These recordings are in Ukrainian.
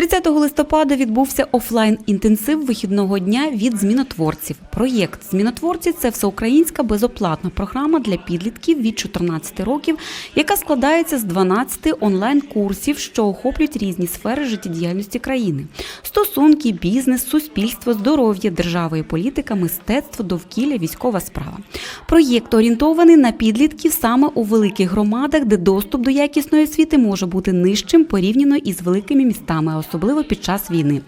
30 листопада відбувся офлайн-інтенсив вихідного дня від змінотворців. Проєкт Змінотворці це всеукраїнська безоплатна програма для підлітків від 14 років, яка складається з 12 онлайн-курсів, що охоплюють різні сфери життєдіяльності країни: стосунки, бізнес, суспільство, здоров'я, держава і політика, мистецтво, довкілля, військова справа. Проєкт орієнтований на підлітків саме у великих громадах, де доступ до якісної освіти може бути нижчим порівняно із великими містами, особливо під час війни.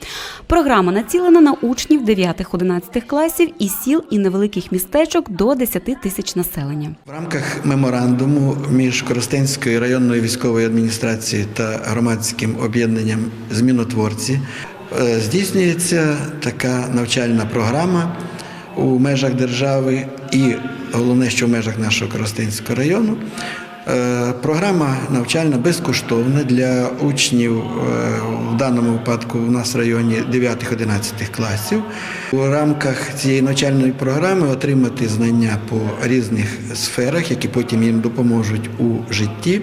Програма націлена на учнів 9-11 класів із сіл і невеликих містечок до 10 тисяч населення. В рамках меморандуму між Коростенською районною військовою адміністрацією та громадським об'єднанням Змінотворці е, здійснюється така навчальна програма у межах держави і головне, що в межах нашого Коростенського району. Е, Програма навчальна безкоштовна для учнів е, в даному випадку у нас в районі 9-11 класів. У рамках цієї навчальної програми отримати знання по різних сферах, які потім їм допоможуть у житті.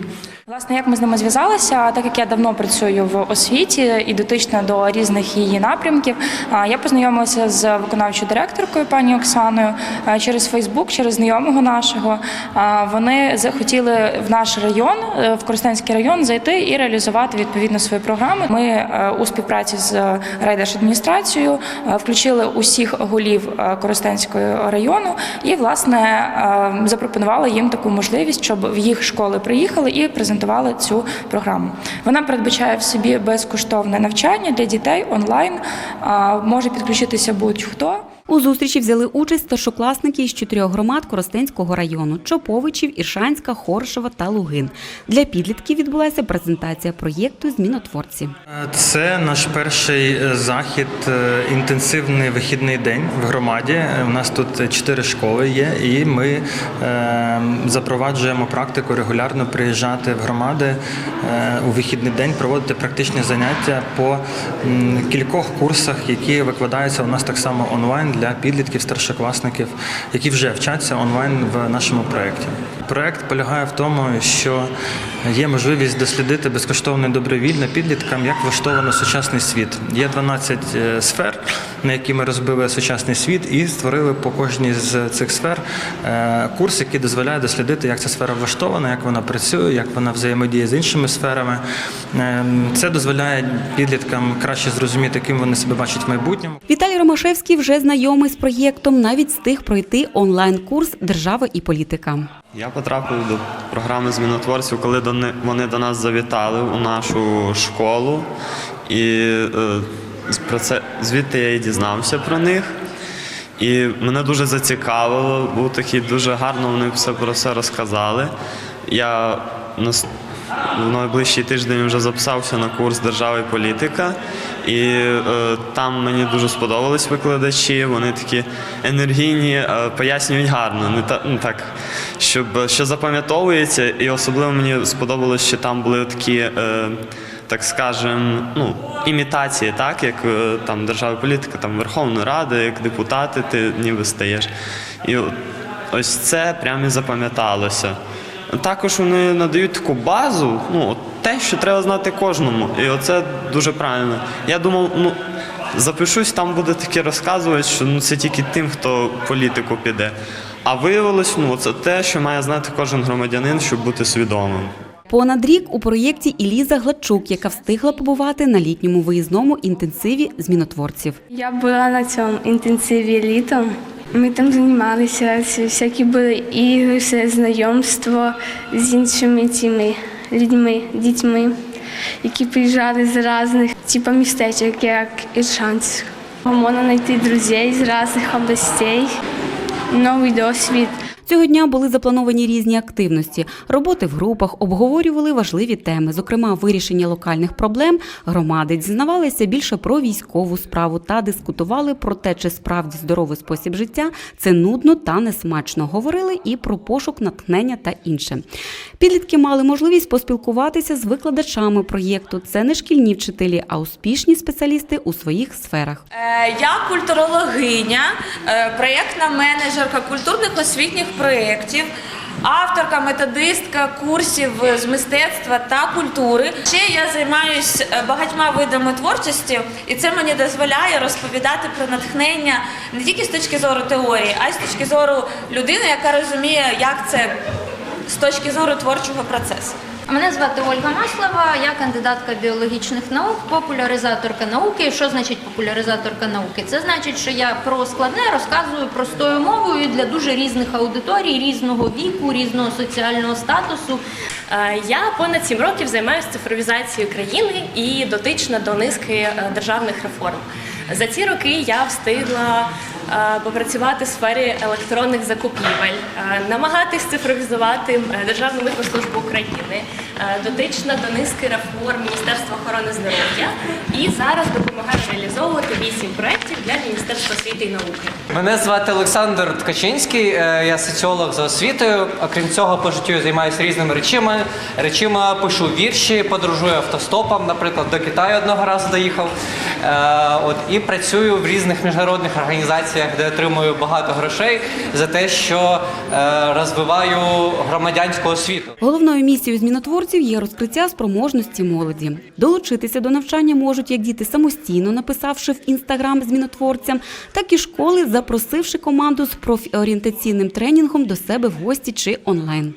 Власне, як ми з ними зв'язалися, так як я давно працюю в освіті і дотична до різних її напрямків, я познайомилася з виконавчою директоркою пані Оксаною через Фейсбук, через знайомого нашого. Вони захотіли в наш район, е, в Коростенський район, зайти і реалізувати відповідно свої програми. Ми е, у співпраці з райдержадміністрацією е, включили усіх голів Коростенського району і власне запропонували їм таку можливість, щоб в їх школи приїхали і презентували цю програму. Вона передбачає в собі безкоштовне навчання для дітей онлайн. Може підключитися будь-хто. У зустрічі взяли участь старшокласники із чотирьох громад Коростенського району: Чоповичів, Іршанська, Хоршева та Лугин. Для підлітків відбулася презентація проєкту Змінотворці. Це наш перший е, захід, е, інтенсивний вихідний день в громаді. У нас тут чотири школи є, і ми е, запроваджуємо практику регулярно приїжджати в громади е, у вихідний день, проводити практичні заняття по кількох курсах, які викладаються у нас так само онлайн для підлітків, старшокласників, які вже вчаться онлайн в нашому проєкті. Проєкт полягає в тому, що є можливість дослідити безкоштовно і добровільно підліткам, як влаштовано сучасний світ. Є 12 е, сфер, на які ми розбили сучасний світ, і створили по кожній з цих сфер е, курс, який дозволяє дослідити, як ця сфера влаштована, як вона працює, як вона взаємодіє з іншими сферами. Е, Це дозволяє підліткам краще зрозуміти, ким вони себе бачать в майбутньому. Віталій Ромашевський вже знайомий з проєктом, навіть встиг пройти онлайн-курс Держава і політика. Я потрапив до програми змінотворців, коли вони до нас завітали у нашу школу, і е, про це звідти я і дізнався про них. І мене дуже зацікавило, був такий дуже гарно вони все про все розказали. Я в найближчий тиждень вже записався на курс держава і політика, і е, там мені дуже сподобались викладачі. Вони такі енергійні, е, пояснюють гарно, не та ну так, щоб що запам'ятовується, і особливо мені сподобалось, що там були такі. Е, так скажем, ну, імітації, так, як е, там держава політика, там Верховної Ради, як депутати, ти ніби стаєш. І ось це прямо і запам'яталося. Також вони надають таку базу, ну, те, що треба знати кожному. І оце дуже правильно. Я думав, ну, запишусь, там буде таке розказувати, що ну, це тільки тим, хто в політику піде. А виявилось, ну, це те, що має знати кожен громадянин, щоб бути свідомим. Понад рік у проєкті і Ліза Гладчук, яка встигла побувати на літньому виїзному інтенсиві змінотворців. Я була на цьому інтенсиві літом. Ми там займалися, всякі були ігри, все знайомство з іншими цими людьми, дітьми, які приїжджали з різних типу, містечок, як Іршанськ. Можна знайти друзів з різних областей, новий досвід. Цього дня були заплановані різні активності. Роботи в групах обговорювали важливі теми, зокрема вирішення локальних проблем громади, дізнавалися більше про військову справу та дискутували про те, чи справді здоровий спосіб життя це нудно та несмачно. Говорили і про пошук натхнення та інше. Підлітки мали можливість поспілкуватися з викладачами проєкту. Це не шкільні вчителі, а успішні спеціалісти у своїх сферах. Е, Я культурологиня, проєктна менеджерка культурних освітніх проєктів. авторка, методистка курсів з мистецтва та культури. Ще я займаюся багатьма видами творчості, і це мені дозволяє розповідати про натхнення не тільки з точки зору теорії, а й з точки зору людини, яка розуміє, як це з точки зору творчого процесу. Мене звати Ольга Маслова, я кандидатка біологічних наук, популяризаторка науки. Що значить популяризаторка науки? Це значить, що я про складне розказую простою мовою для дуже різних аудиторій, різного віку, різного соціального статусу. Е, Я понад сім років займаюся цифровізацією країни і дотична до низки е, державних реформ. За ці роки я встигла попрацювати в сфері електронних закупівель, е, намагатись цифровізувати е, Державну митну України, е, дотична до низки реформ Міністерства охорони здоров'я і зараз допомагає реалізовувати вісім проєктів для Міністерства освіти і науки. Мене звати Олександр Ткачинський, е, я соціолог за освітою. Окрім цього, по життю займаюся різними речами. Речима пишу вірші, подорожую автостопом, наприклад, до Китаю одного разу доїхав. Е, От і працюю в різних міжнародних організаціях, де отримую багато грошей за те, що е, розвиваю громадянську освіту. Головною місією змінотворців є розкриття спроможності молоді. Долучитися до навчання можуть як діти самостійно, написавши в інстаграм змінотворцям, так і школи, запросивши команду з профорієнтаційним тренінгом до себе в гості чи онлайн.